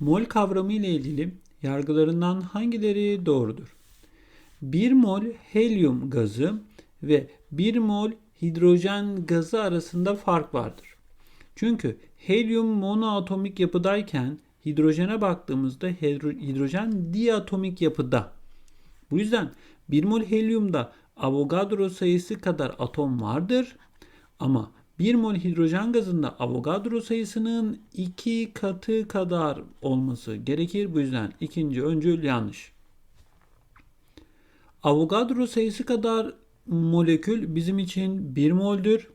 Mol kavramı ile ilgili yargılarından hangileri doğrudur? 1 mol helyum gazı ve 1 mol hidrojen gazı arasında fark vardır. Çünkü helyum monoatomik yapıdayken hidrojene baktığımızda hidro- hidrojen diatomik yapıda. Bu yüzden 1 mol helyumda Avogadro sayısı kadar atom vardır ama 1 mol hidrojen gazında Avogadro sayısının 2 katı kadar olması gerekir. Bu yüzden ikinci öncül yanlış. Avogadro sayısı kadar molekül bizim için 1 moldür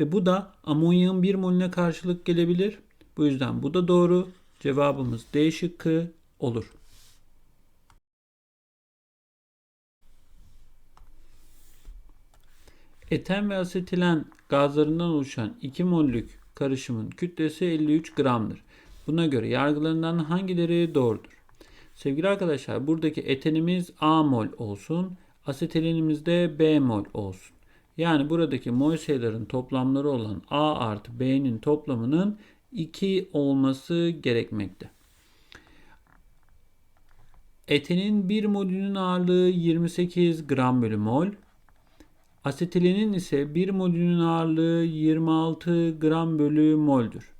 ve bu da amonyağın 1 molüne karşılık gelebilir. Bu yüzden bu da doğru. Cevabımız D şıkkı olur. Eten ve asetilen gazlarından oluşan 2 mollük karışımın kütlesi 53 gramdır. Buna göre yargılarından hangileri doğrudur? Sevgili arkadaşlar buradaki etenimiz A mol olsun. Asetilenimiz de B mol olsun. Yani buradaki mol sayıların toplamları olan A artı B'nin toplamının 2 olması gerekmekte. Etenin 1 molünün ağırlığı 28 gram bölü mol. Asetilenin ise 1 molünün ağırlığı 26 gram bölü moldür.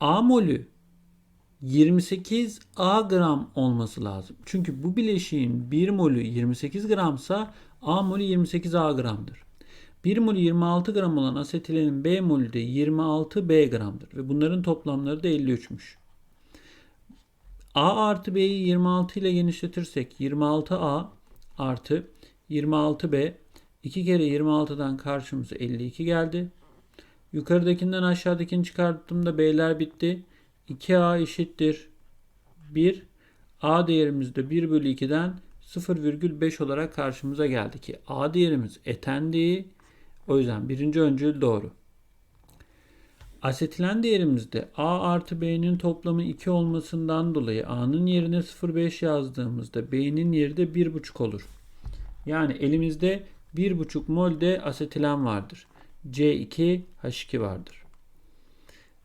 A molü 28 A gram olması lazım. Çünkü bu bileşiğin 1 molü 28 gramsa A molü 28 A gramdır. 1 molü 26 gram olan asetilenin B molü de 26 B gramdır. Ve bunların toplamları da 53'müş. A artı B'yi 26 ile genişletirsek 26A artı 26B 2 kere 26'dan karşımıza 52 geldi. Yukarıdakinden aşağıdakini çıkarttığımda B'ler bitti. 2A eşittir 1. A değerimiz de 1 bölü 2'den 0,5 olarak karşımıza geldi ki A değerimiz etendi. O yüzden birinci öncül doğru. Asetilen değerimizde A artı B'nin toplamı 2 olmasından dolayı A'nın yerine 0,5 yazdığımızda B'nin yeri de 1,5 olur. Yani elimizde 1,5 mol de asetilen vardır. C2H2 vardır.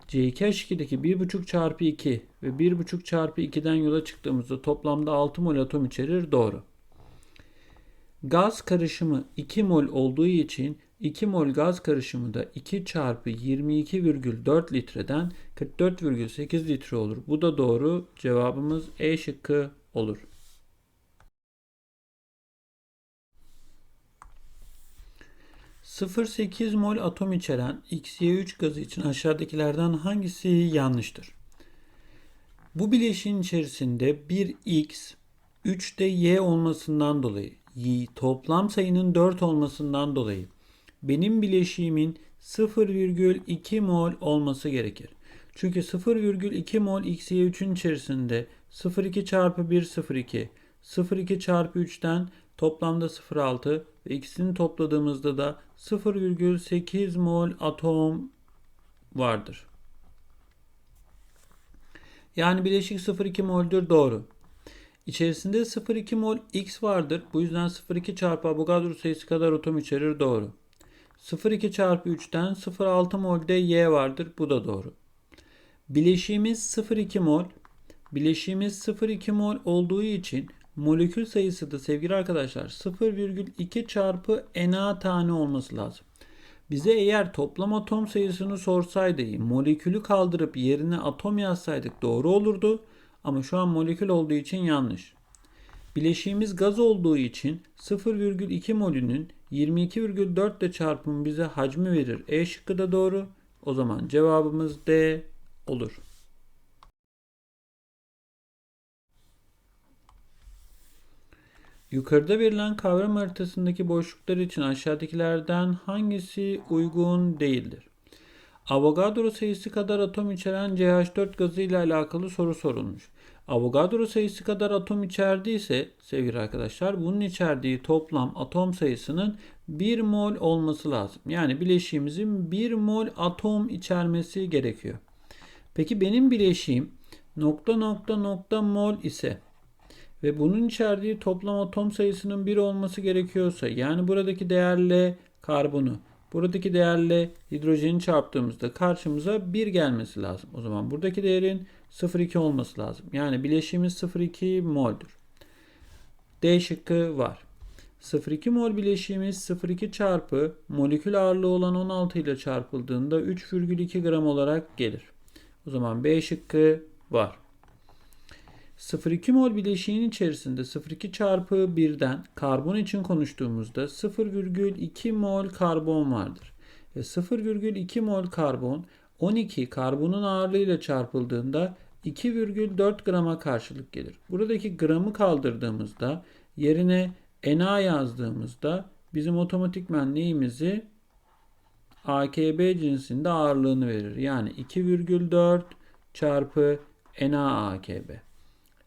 C2H2'deki 1,5 çarpı 2 ve 1,5 çarpı 2'den yola çıktığımızda toplamda 6 mol atom içerir. Doğru. Gaz karışımı 2 mol olduğu için 2 mol gaz karışımı da 2 çarpı 22,4 litreden 44,8 litre olur. Bu da doğru. Cevabımız E şıkkı olur. ...0,8 mol atom içeren XY3 gazı için aşağıdakilerden hangisi yanlıştır? Bu bileşiğin içerisinde 1X, 3 de Y olmasından dolayı, y- toplam sayının 4 olmasından dolayı benim bileşiğimin 0,2 mol olması gerekir. Çünkü 0,2 mol XY3'ün içerisinde 0,2 çarpı 1 0,2 0,2 çarpı 3'ten toplamda 0,6 ve ikisini topladığımızda da 0,8 mol atom vardır. Yani bileşik 0,2 mol'dür doğru. İçerisinde 0,2 mol X vardır. Bu yüzden 0,2 çarpı Avogadro sayısı kadar atom içerir doğru. 0,2 çarpı 3'ten 0,6 mol de Y vardır. Bu da doğru. Bileşiğimiz 0,2 mol. Bileşiğimiz 0,2 mol olduğu için molekül sayısı da sevgili arkadaşlar 0,2 çarpı Na tane olması lazım. Bize eğer toplam atom sayısını sorsaydı molekülü kaldırıp yerine atom yazsaydık doğru olurdu. Ama şu an molekül olduğu için yanlış. Bileşiğimiz gaz olduğu için 0,2 molünün 22,4 ile çarpımı bize hacmi verir. E şıkkı da doğru. O zaman cevabımız D olur. Yukarıda verilen kavram haritasındaki boşluklar için aşağıdakilerden hangisi uygun değildir? Avogadro sayısı kadar atom içeren CH4 gazı ile alakalı soru sorulmuş. Avogadro sayısı kadar atom içerdiyse sevgili arkadaşlar bunun içerdiği toplam atom sayısının 1 mol olması lazım. Yani bileşiğimizin 1 mol atom içermesi gerekiyor. Peki benim bileşiğim nokta nokta nokta mol ise ve bunun içerdiği toplam atom sayısının 1 olması gerekiyorsa yani buradaki değerle karbonu Buradaki değerle hidrojeni çarptığımızda karşımıza 1 gelmesi lazım. O zaman buradaki değerin 0,2 olması lazım. Yani bileşiğimiz 0,2 mol'dür. D şıkkı var. 0,2 mol bileşiğimiz 0,2 çarpı molekül ağırlığı olan 16 ile çarpıldığında 3,2 gram olarak gelir. O zaman B şıkkı var. 0,2 mol bileşiğin içerisinde 0,2 çarpı 1'den karbon için konuştuğumuzda 0,2 mol karbon vardır. Ve 0,2 mol karbon 12 karbonun ağırlığıyla çarpıldığında 2,4 grama karşılık gelir. Buradaki gramı kaldırdığımızda yerine Na yazdığımızda bizim otomatikmen neyimizi AKB cinsinde ağırlığını verir. Yani 2,4 çarpı NaAKB.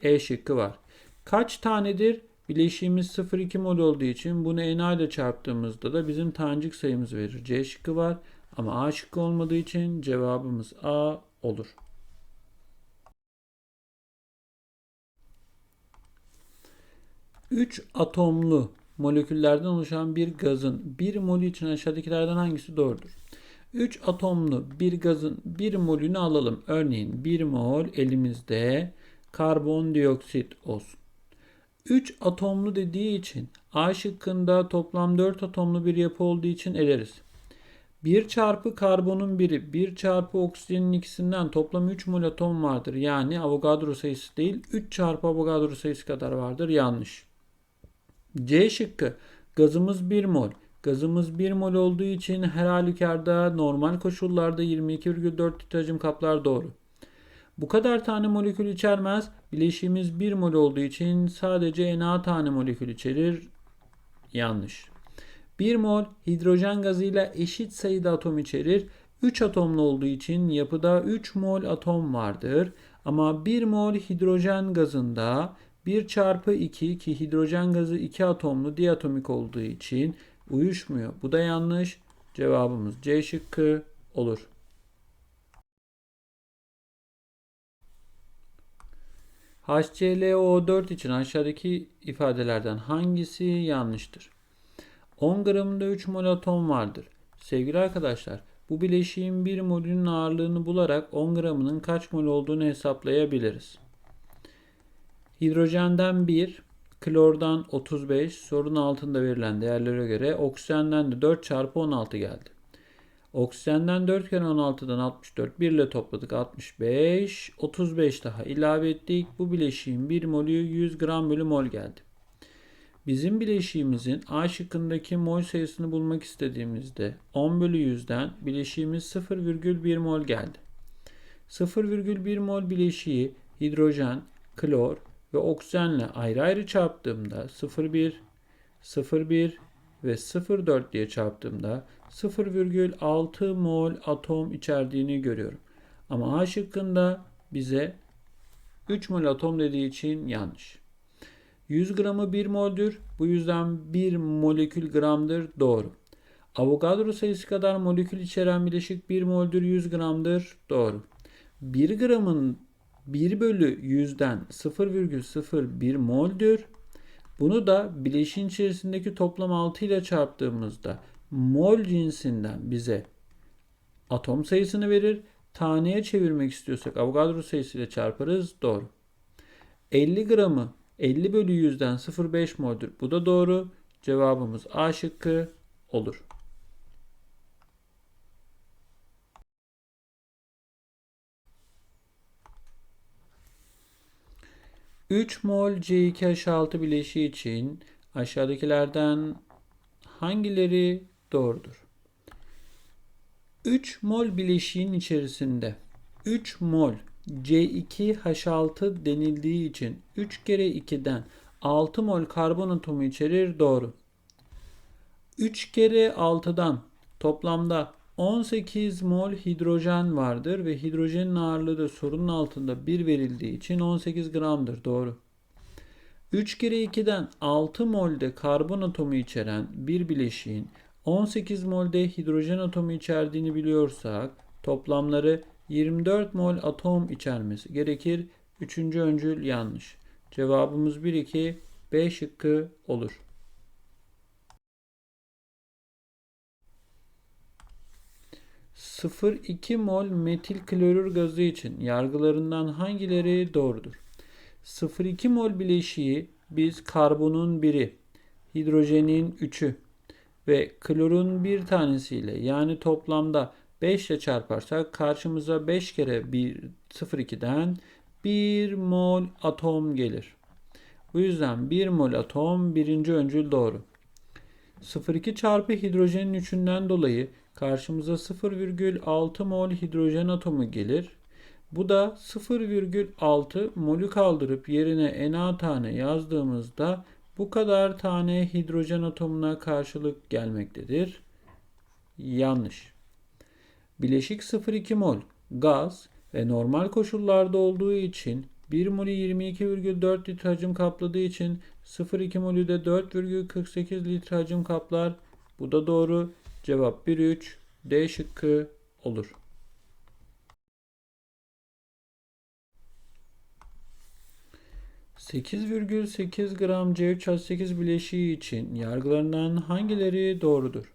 E şıkkı var. Kaç tanedir? Bileşiğimiz 0,2 mol olduğu için bunu Na ile çarptığımızda da bizim tanecik sayımız verir. C şıkkı var. Ama A şıkkı olmadığı için cevabımız A olur. Üç atomlu moleküllerden oluşan bir gazın bir molü için aşağıdakilerden hangisi doğrudur? 3 atomlu bir gazın 1 molünü alalım. Örneğin 1 mol elimizde karbondioksit olsun. 3 atomlu dediği için A şıkkında toplam 4 atomlu bir yapı olduğu için eleriz. 1 çarpı karbonun biri 1 çarpı oksijenin ikisinden toplam 3 mol atom vardır. Yani Avogadro sayısı değil 3 çarpı Avogadro sayısı kadar vardır. Yanlış. C şıkkı gazımız 1 mol. Gazımız 1 mol olduğu için her halükarda normal koşullarda 22,4 litre kaplar doğru. Bu kadar tane molekül içermez. Bileşiğimiz 1 mol olduğu için sadece Na tane molekül içerir. Yanlış. 1 mol hidrojen gazıyla eşit sayıda atom içerir. 3 atomlu olduğu için yapıda 3 mol atom vardır. Ama 1 mol hidrojen gazında 1 çarpı 2 ki hidrojen gazı 2 atomlu diatomik olduğu için uyuşmuyor. Bu da yanlış. Cevabımız C şıkkı olur. HClO4 için aşağıdaki ifadelerden hangisi yanlıştır? 10 gramında 3 mol atom vardır. Sevgili arkadaşlar, bu bileşiğin 1 molünün ağırlığını bularak 10 gramının kaç mol olduğunu hesaplayabiliriz. Hidrojenden 1, klordan 35, sorun altında verilen değerlere göre oksijenden de 4 çarpı 16 geldi. Oksijenden 4 kere 16'dan 64. 1 ile topladık 65. 35 daha ilave ettik. Bu bileşiğin 1 molü 100 gram bölü mol geldi. Bizim bileşiğimizin A şıkkındaki mol sayısını bulmak istediğimizde 10 bölü 100'den bileşiğimiz 0,1 mol geldi. 0,1 mol bileşiği hidrojen, klor ve oksijenle ayrı ayrı çarptığımda 0,1, 0,1 ve 0,4 diye çarptığımda 0,6 mol atom içerdiğini görüyorum. Ama A şıkkında bize 3 mol atom dediği için yanlış. 100 gramı 1 moldür. Bu yüzden 1 molekül gramdır. Doğru. Avogadro sayısı kadar molekül içeren bileşik 1 moldür 100 gramdır. Doğru. 1 gramın 1 bölü 100'den 0,01 moldür. Bunu da bileşin içerisindeki toplam 6 ile çarptığımızda mol cinsinden bize atom sayısını verir. Taneye çevirmek istiyorsak Avogadro sayısıyla çarparız. Doğru. 50 gramı 50 bölü 100'den 0,5 mol'dür. Bu da doğru. Cevabımız A şıkkı olur. Üç mol C2H6 bileşiği için aşağıdakilerden hangileri doğrudur? 3 mol bileşiğin içerisinde 3 mol C2H6 denildiği için 3 kere 2'den 6 mol karbon atomu içerir doğru. 3 kere 6'dan toplamda 18 mol hidrojen vardır ve hidrojenin ağırlığı da sorunun altında 1 verildiği için 18 gramdır doğru. 3 kere 2'den 6 molde karbon atomu içeren bir bileşiğin 18 molde hidrojen atomu içerdiğini biliyorsak toplamları 24 mol atom içermesi gerekir. Üçüncü öncül yanlış. Cevabımız 1-2 B şıkkı olur. 0,2 mol metil klorür gazı için yargılarından hangileri doğrudur? 0,2 mol bileşiği biz karbonun biri, hidrojenin 3'ü ve klorun bir tanesiyle yani toplamda 5 ile çarparsak karşımıza 5 kere 1 0,2'den 1 mol atom gelir. Bu yüzden 1 mol atom birinci öncül doğru. 0,2 çarpı hidrojenin 3'ünden dolayı karşımıza 0,6 mol hidrojen atomu gelir. Bu da 0,6 molü kaldırıp yerine Na tane yazdığımızda bu kadar tane hidrojen atomuna karşılık gelmektedir. Yanlış. Bileşik 0,2 mol gaz ve normal koşullarda olduğu için 1 molü 22,4 litre hacim kapladığı için 0,2 molü de 4,48 litre hacim kaplar. Bu da doğru. Cevap 1,3 D şıkkı olur. %8,8 gram C3H8 bileşiği için yargılarından hangileri doğrudur?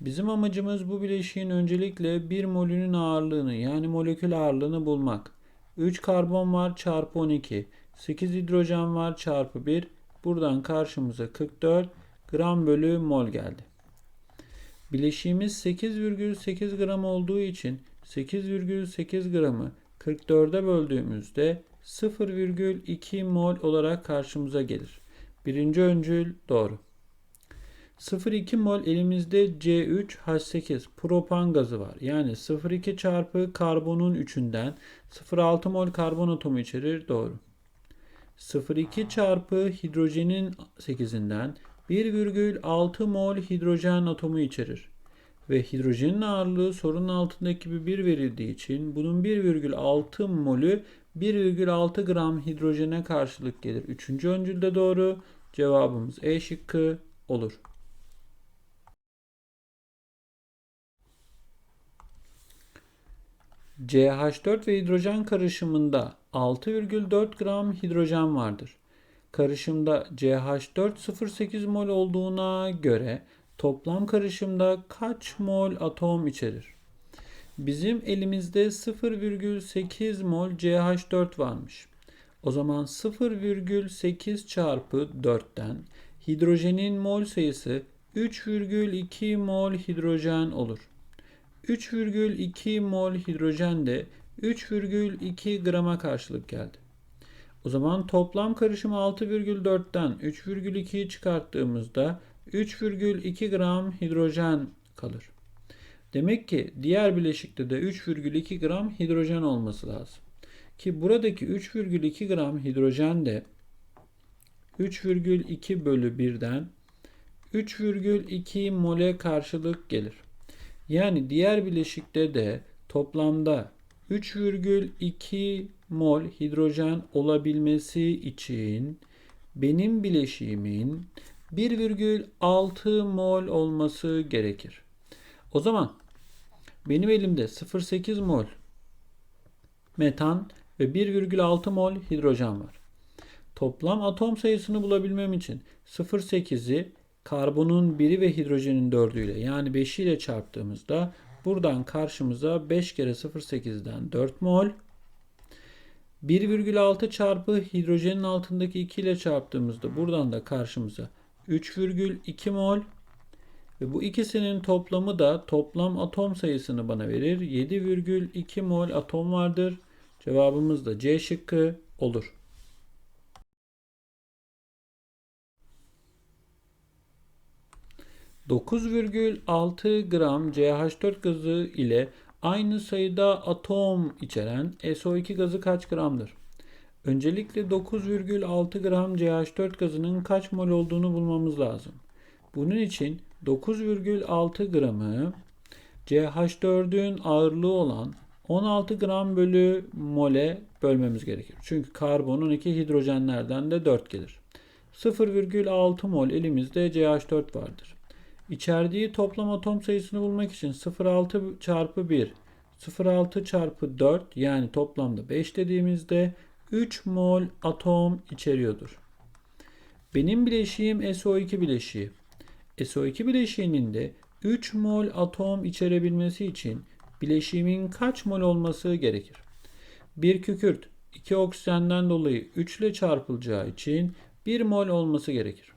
Bizim amacımız bu bileşiğin öncelikle 1 molünün ağırlığını yani molekül ağırlığını bulmak. 3 karbon var çarpı 12. 8 hidrojen var çarpı 1. Buradan karşımıza 44 gram bölü mol geldi. Bileşiğimiz 8,8 gram olduğu için 8,8 gramı 44'e böldüğümüzde 0,2 mol olarak karşımıza gelir. Birinci öncül doğru. 0,2 mol elimizde C3H8 propan gazı var. Yani 0,2 çarpı karbonun 3'ünden 0,6 mol karbon atomu içerir. Doğru. 0,2 çarpı hidrojenin 8'inden 1,6 mol hidrojen atomu içerir. Ve hidrojenin ağırlığı sorunun altındaki gibi 1 verildiği için bunun 1,6 molü 1,6 gram hidrojene karşılık gelir. Üçüncü öncülde doğru. Cevabımız E şıkkı olur. CH4 ve hidrojen karışımında 6,4 gram hidrojen vardır. Karışımda CH4 0,8 mol olduğuna göre toplam karışımda kaç mol atom içerir? Bizim elimizde 0,8 mol CH4 varmış. O zaman 0,8 çarpı 4'ten hidrojenin mol sayısı 3,2 mol hidrojen olur. 3,2 mol hidrojen de 3,2 grama karşılık geldi. O zaman toplam karışım 6,4'ten 3,2'yi çıkarttığımızda 3,2 gram hidrojen kalır. Demek ki diğer bileşikte de 3,2 gram hidrojen olması lazım. Ki buradaki 3,2 gram hidrojen de 3,2 bölü 1'den 3,2 mole karşılık gelir. Yani diğer bileşikte de toplamda 3,2 mol hidrojen olabilmesi için benim bileşiğimin 1,6 mol olması gerekir. O zaman benim elimde 0,8 mol metan ve 1,6 mol hidrojen var. Toplam atom sayısını bulabilmem için 0,8'i karbonun 1'i ve hidrojenin 4'ü ile yani 5 ile çarptığımızda buradan karşımıza 5 kere 0,8'den 4 mol 1,6 çarpı hidrojenin altındaki 2 ile çarptığımızda buradan da karşımıza 3,2 mol ve bu ikisinin toplamı da toplam atom sayısını bana verir. 7,2 mol atom vardır. Cevabımız da C şıkkı olur. ...9,6 gram CH4 gazı ile aynı sayıda atom içeren SO2 gazı kaç gramdır? Öncelikle 9,6 gram CH4 gazının kaç mol olduğunu bulmamız lazım. Bunun için 9,6 gramı CH4'ün ağırlığı olan 16 gram bölü mole bölmemiz gerekir. Çünkü karbonun iki hidrojenlerden de 4 gelir. 0,6 mol elimizde CH4 vardır. İçerdiği toplam atom sayısını bulmak için 0,6 çarpı 1, 0,6 çarpı 4 yani toplamda 5 dediğimizde 3 mol atom içeriyordur. Benim bileşiğim SO2 bileşiği. SO2 bileşiğinin de 3 mol atom içerebilmesi için bileşiğimin kaç mol olması gerekir? Bir kükürt 2 oksijenden dolayı 3 ile çarpılacağı için 1 mol olması gerekir.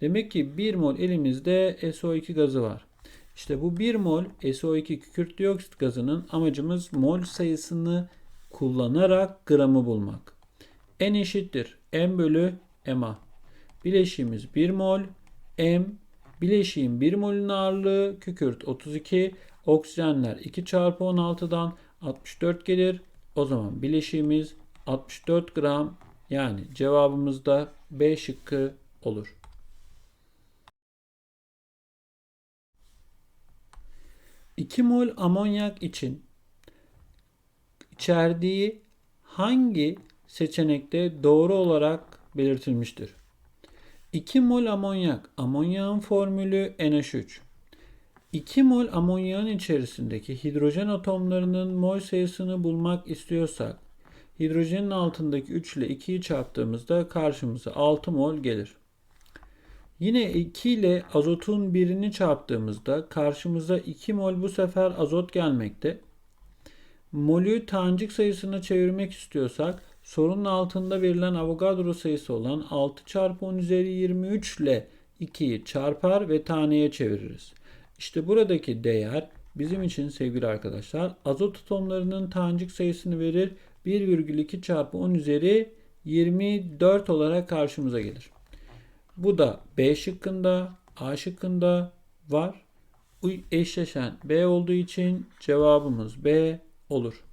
Demek ki 1 mol elimizde SO2 gazı var. İşte bu 1 mol SO2 kükürt dioksit gazının amacımız mol sayısını kullanarak gramı bulmak. N eşittir M bölü MA. Bileşiğimiz 1 mol. M bileşiğin 1 molün ağırlığı kükürt 32. Oksijenler 2 çarpı 16'dan 64 gelir. O zaman bileşiğimiz 64 gram yani cevabımız da B şıkkı olur. İki mol amonyak için içerdiği hangi seçenekte doğru olarak belirtilmiştir? 2 mol amonyak, amonyağın formülü NH3. 2 mol amonyağın içerisindeki hidrojen atomlarının mol sayısını bulmak istiyorsak, hidrojenin altındaki 3 ile 2'yi çarptığımızda karşımıza 6 mol gelir. Yine 2 ile azotun birini çarptığımızda karşımıza 2 mol bu sefer azot gelmekte. Molü tanecik sayısına çevirmek istiyorsak sorunun altında verilen Avogadro sayısı olan 6 çarpı 10 üzeri 23 ile 2'yi çarpar ve taneye çeviririz. İşte buradaki değer bizim için sevgili arkadaşlar azot atomlarının tanecik sayısını verir. 1,2 çarpı 10 üzeri 24 olarak karşımıza gelir. Bu da B şıkkında, A şıkkında var. Eşleşen B olduğu için cevabımız B olur.